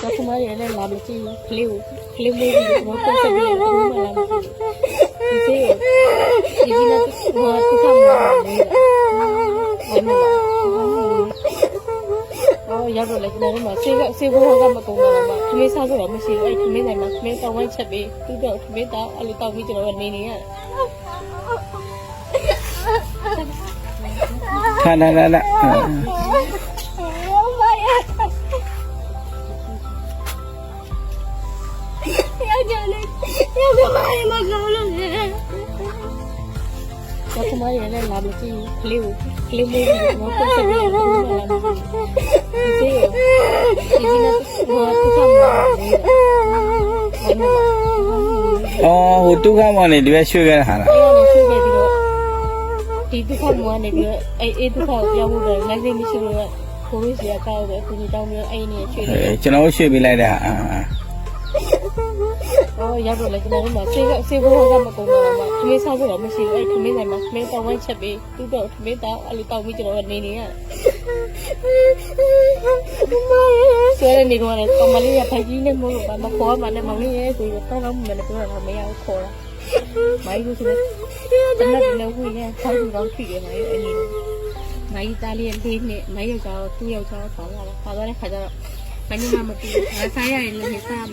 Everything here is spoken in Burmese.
တော့ခမရလည်းလာမကြည့်ဘူးကလေးကိုကလေးလေးကိုတော့ပတ်ဆက်ပြီးတော့ဘာမှလာမကြည့်ဘူးဒီစေးကိုဒီဒီနဲ့ဟိုသူကမှလည်းဝမ်းမလာအော်ရောက်တော့လေကျွန်တော်တို့မှာစေးကစေးဘဝကမကုန်တော့မှခမေးစားလို့တော့မရှိဘူးအဲ့ခမေးနိုင်မှာခမေးတောင်းဝိုင်းချက်ပြီးသူတော့ခမေးတောင်းအဲ့လိုတောင်းပြီးကျွန်တော်ကနေနေရတယ်ခါလာလာလာ က်ျားလေးယောက်ျားလေးမကောင်းလို့လေတော့ခမရလည်းလာမကြည့်ဘူးကလေးကိုကလေးလေးကိုတော့ပတ်ဆက်ပြီးတော့ဘာမှလာမကြည့်ဘူးဒီစေးကိုဒီဒီနဲ့ဟိုသူကမှလည်းဝမ်းမလာအော်ဟိုတုခမောင်နေဒီဘက်ရွှေ့ခဲ့တာဟာလားအဲ့ဒါကိုဆွေးခဲ့ပြီးတော့ဒီဒုက္ခမွားနေပြီးတော့အဲ့အဲ့ဒုက္ခကိုပြောင်းဖို့တော့နိုင်စိမရှိလို့ကကိုဝိစီကကောက်တယ်ကိုကြီးတောင်းပြီးအဲ့နေချွေးတယ်အဲကျွန်တော်တို့ရွှေ့ပေးလိုက်တာအာ အာအော်ရောက်တော့လေကျွန်တော်တို့မှာစေကစေဘဝကမကုန်တော့မှခမေးစားဖို့တော့မရှိဘူးအဲ့ခမေးနိုင်မှာခမေးတောင်းဝိုင်းချက်ပြီးသူတော့ခမေးတောင်းအဲ့လိုတောင်းပြီးကျွန်တော်ကနေနေရတယ်ဆွဲနေတော့လေကမလေးရဖိုက်ကြီးနဲ့မဟုတ်ဘာမခေါ်မှလည်းမမင်းရဲ့ဆိုတော့တောင်းတော့မှလည်းပြောတာမရဘူးခေါ်တာမိုင်းလို့ဆိုတော့တနက်လည်းဝင်နေဆောက်သူတော့ဖြစ်တယ်မိုင်းအဲ့ဒီမိုင်းသားလေးလေးနဲ့မိုင်းယောက်ျားသူ့ယောက်ျားဆောင်းလာတာပါသွားတဲ့ခါကျတော့မင်းမမတူငါစားရရင်လည်းစားမယ်